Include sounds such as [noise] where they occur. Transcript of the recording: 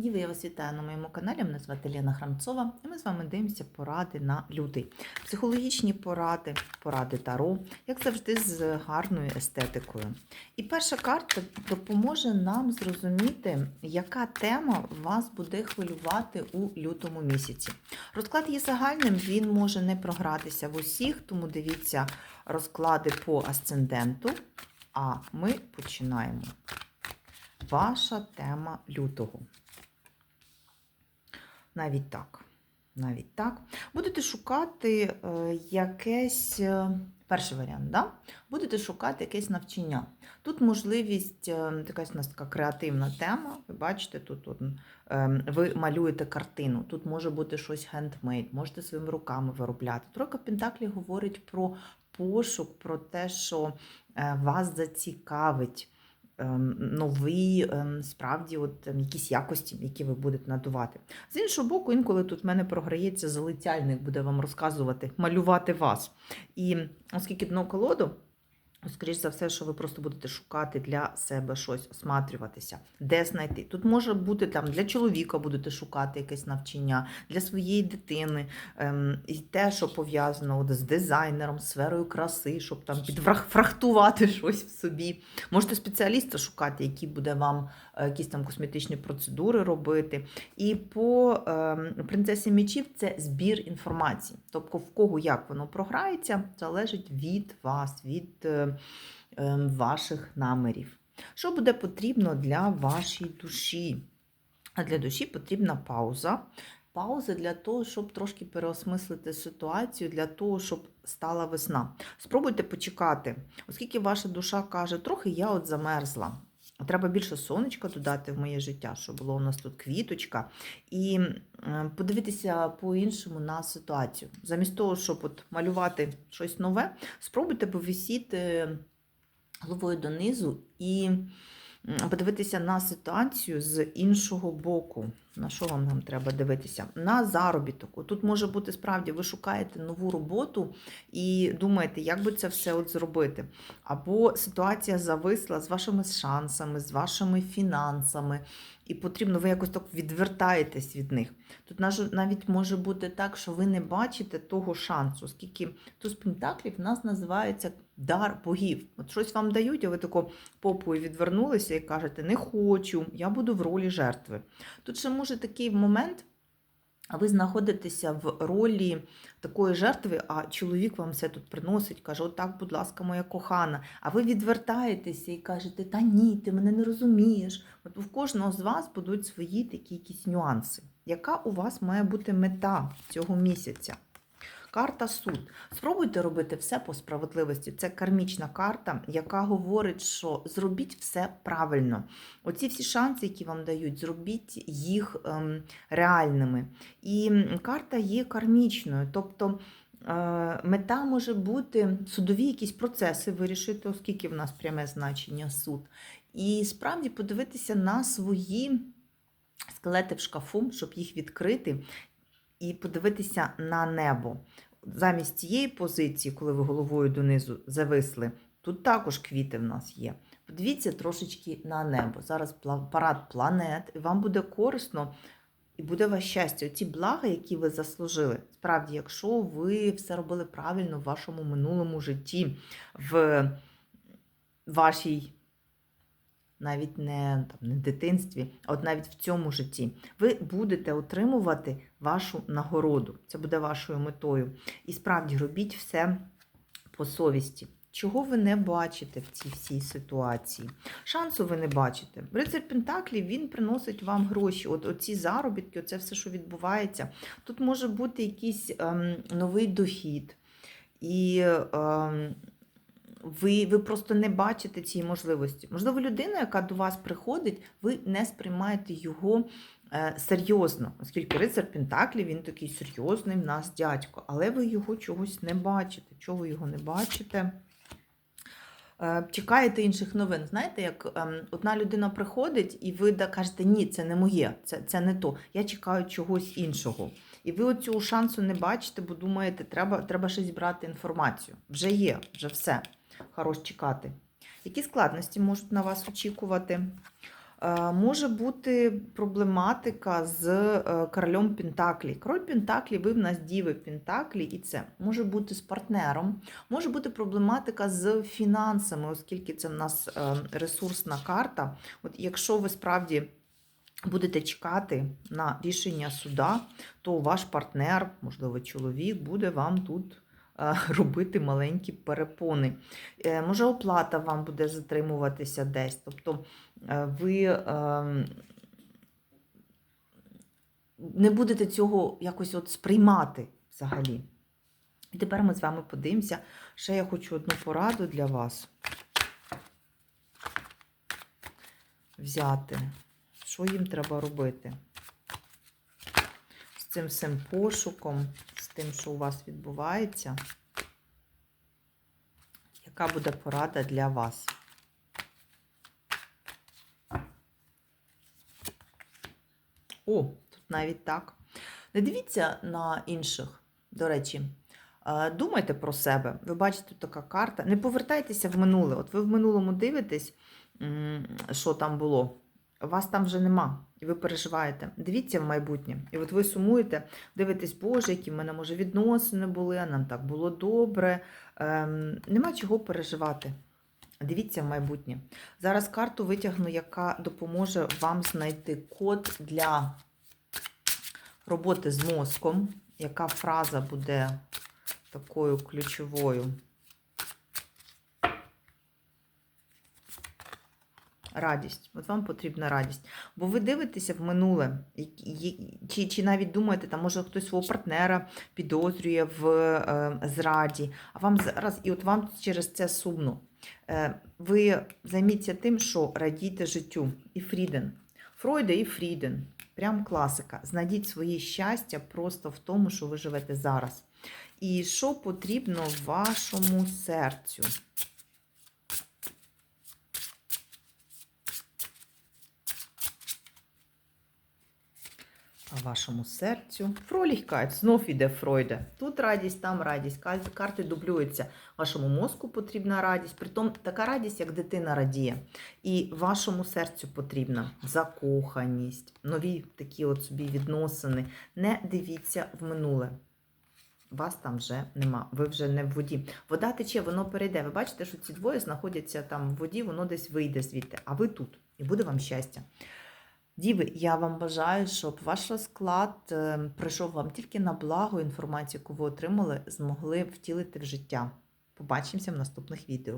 Діви, я вас вітаю на моєму каналі. Мене звати Лена Храмцова, і ми з вами дивимося поради на лютий. Психологічні поради, поради Таро, як завжди, з гарною естетикою. І перша карта допоможе нам зрозуміти, яка тема вас буде хвилювати у лютому місяці. Розклад є загальним, він може не програтися в усіх, тому дивіться розклади по асценденту. А ми починаємо. Ваша тема лютого. Навіть так. Навіть так. Будете шукати е, якесь. е, Перший варіант, да? будете шукати якесь навчання. Тут можливість, е, якась у нас така креативна тема. Ви бачите, тут от, ви малюєте картину. Тут може бути щось хендмейд, можете своїми руками виробляти. Тройка Пентаклі говорить про пошук, про те, що вас зацікавить нові ем, справді от, ем, якісь якості, які ви будете надувати. З іншого боку, інколи тут в мене програється залицяльник, буде вам розказувати, малювати вас. І оскільки дно колоду, скоріш за все, що ви просто будете шукати для себе щось, осматрюватися, де знайти. Тут може бути там для чоловіка будете шукати якесь навчання, для своєї дитини, ем, і те, що пов'язано от з дизайнером, сферою краси, щоб там підфрахтувати щось в собі. Можете спеціаліста шукати, який буде вам е, якісь там косметичні процедури робити. І по ем, принцесі мечів це збір інформації. Тобто, в кого як воно програється, залежить від вас, від е, ваших намірів. Що буде потрібно для вашої душі? А для душі потрібна пауза. Пауза для того, щоб трошки переосмислити ситуацію, для того, щоб стала весна. Спробуйте почекати, оскільки ваша душа каже, трохи я от замерзла. Треба більше сонечка додати в моє життя, щоб було у нас тут квіточка, і подивитися по-іншому на ситуацію. Замість того, щоб от малювати щось нове, спробуйте повисіти головою донизу і подивитися на ситуацію з іншого боку. На що вам нам треба дивитися? На заробіток. Тут може бути справді, ви шукаєте нову роботу і думаєте, як би це все от зробити. Або ситуація зависла з вашими шансами, з вашими фінансами, і потрібно, ви якось так відвертаєтесь від них. Тут навіть може бути так, що ви не бачите того шансу, оскільки туз пентаклів в нас називається дар богів. От щось вам дають, а ви тако попою відвернулися і кажете, не хочу, я буду в ролі жертви. Тут ще може такий момент, а ви знаходитеся в ролі такої жертви, а чоловік вам все тут приносить, каже: Отак, будь ласка, моя кохана. А ви відвертаєтеся і кажете, та ні, ти мене не розумієш. От у кожного з вас будуть свої такі якісь нюанси. Яка у вас має бути мета цього місяця? Карта суд. Спробуйте робити все по справедливості. Це кармічна карта, яка говорить, що зробіть все правильно. Оці всі шанси, які вам дають, зробіть їх ем, реальними. І карта є кармічною. Тобто е, мета може бути судові якісь процеси вирішити, оскільки в нас пряме значення суд. І справді подивитися на свої скелети в шкафу, щоб їх відкрити, і подивитися на небо. Замість цієї позиції, коли ви головою донизу зависли, тут також квіти в нас є. Подивіться трошечки на небо. Зараз парад планет, і вам буде корисно, і буде вас щастя. Ті блага, які ви заслужили. Справді, якщо ви все робили правильно в вашому минулому житті, в вашій навіть не, там, не дитинстві, а от навіть в цьому житті, ви будете отримувати вашу нагороду. Це буде вашою метою. І справді робіть все по совісті. Чого ви не бачите в цій всій ситуації? Шансу ви не бачите. Рицар Пентаклів він приносить вам гроші. От оці заробітки, оце все, що відбувається. Тут може бути якийсь ем, новий дохід. І ем, ви, ви просто не бачите цієї можливості. Можливо, людина, яка до вас приходить, ви не сприймаєте його е, серйозно, оскільки рицар Пентаклі, він такий серйозний в нас дядько, але ви його чогось не бачите. Чого ви його не бачите? Е, Чекаєте інших новин. Знаєте, як ем, одна людина приходить, і ви кажете, ні, це не моє, це, це не то. Я чекаю чогось іншого. І ви оцього шансу не бачите, бо думаєте, треба, треба ще зібрати інформацію. Вже є, вже все. Хорош чекати. Які складності можуть на вас очікувати? Е, Може бути проблематика з е, королем Пентаклі. Король Пентаклі, ви в нас діви Пентаклі, і це може бути з партнером, може бути проблематика з фінансами, оскільки це в нас е, ресурсна карта. От якщо ви справді будете чекати на рішення суда, то ваш партнер, можливо, чоловік, буде вам тут [laughs] робити маленькі перепони. Е, Може, оплата вам буде затримуватися десь. Тобто е, ви ем, не будете цього якось от сприймати взагалі. І тепер ми з вами подивимося. Ще я хочу одну пораду для вас взяти. Що їм треба робити? З цим всім пошуком, тим, що у вас відбувається. Яка буде порада для вас? О, тут навіть так. Не дивіться на інших, до речі. Е, Думайте про себе. Ви бачите, така карта. Не повертайтеся в минуле. От ви в минулому дивитесь, що там було. Вас там вже нема, і ви переживаєте. Дивіться в майбутнє. І от ви сумуєте, дивитесь, Боже, які в мене, може, відносини були, а нам так було добре. Ем, нема чого переживати. Дивіться в майбутнє. Зараз карту витягну, яка допоможе вам знайти код для роботи з мозком. Яка фраза буде такою ключовою? Радість. От вам потрібна радість. Бо ви дивитеся в минуле, чи, чи навіть думаєте, там, може хтось свого партнера підозрює в е, зраді, а вам зараз, і от вам через це сумно. Е, ви займіться тим, що радійте життю. І Фріден. Фройда і Фріден. Прям класика. Знайдіть своє щастя просто в тому, що ви живете зараз. І що потрібно вашому серцю? Вашому серцю. Фроліхкайт, знов іде Фройде. Тут радість, там радість. Карти дублюються. Вашому мозку потрібна радість. Притом така радість, як дитина радіє. І вашому серцю потрібна закоханість, нові такі от собі відносини. Не дивіться в минуле. Вас там вже нема, ви вже не в воді. Вода тече, воно перейде. Ви бачите, що ці двоє знаходяться там в воді, воно десь вийде звідти, а ви тут. І буде вам щастя. Діви, я вам бажаю, щоб ваш розклад е, прийшов вам тільки на благо інформацію, яку ви отримали, змогли втілити в життя. Побачимося в наступних відео.